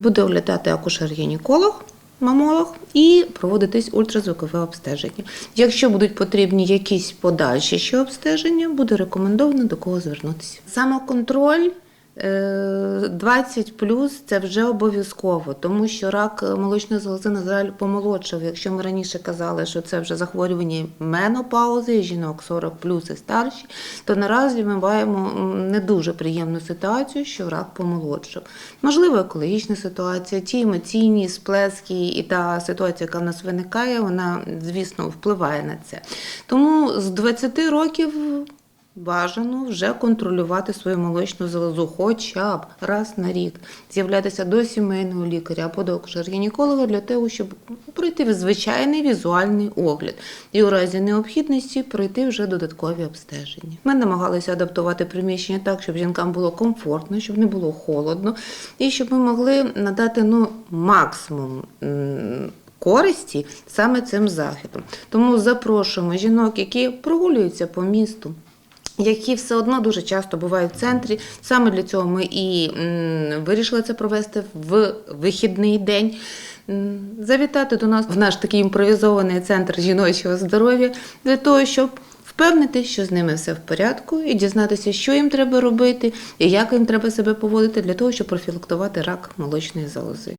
Буде оглядати акушер-гінеколог, мамолог і проводитись ультразвукове обстеження. Якщо будуть потрібні якісь подальші ще обстеження, буде рекомендовано до кого звернутися. Самоконтроль. Е, 20 плюс це вже обов'язково, тому що рак молочної залози, на жаль, помолодшав. Якщо ми раніше казали, що це вже захворювання менопаузи, жінок 40 плюс і старші, то наразі ми маємо не дуже приємну ситуацію, що рак помолодшав. Можливо, екологічна ситуація, ті емоційні сплески і та ситуація, яка в нас виникає, вона, звісно, впливає на це. Тому з 20 років бажано вже контролювати свою молочну залозу хоча б раз на рік, з'являтися до сімейного лікаря або до акушер-гінеколога для того, щоб пройти звичайний візуальний огляд і у разі необхідності пройти вже додаткові обстеження. Ми намагалися адаптувати приміщення так, щоб жінкам було комфортно, щоб не було холодно, і щоб ми могли надати ну, максимум. Користі саме цим західом. Тому запрошуємо жінок, які прогулюються по місту, які все одно дуже часто бувають в центрі. Саме для цього ми і вирішили це провести в вихідний день. Завітати до нас в наш такий імпровізований центр жіночого здоров'я для того, щоб впевнити, що з ними все в порядку, і дізнатися, що їм треба робити, і як їм треба себе поводити для того, щоб профілактувати рак молочної залози.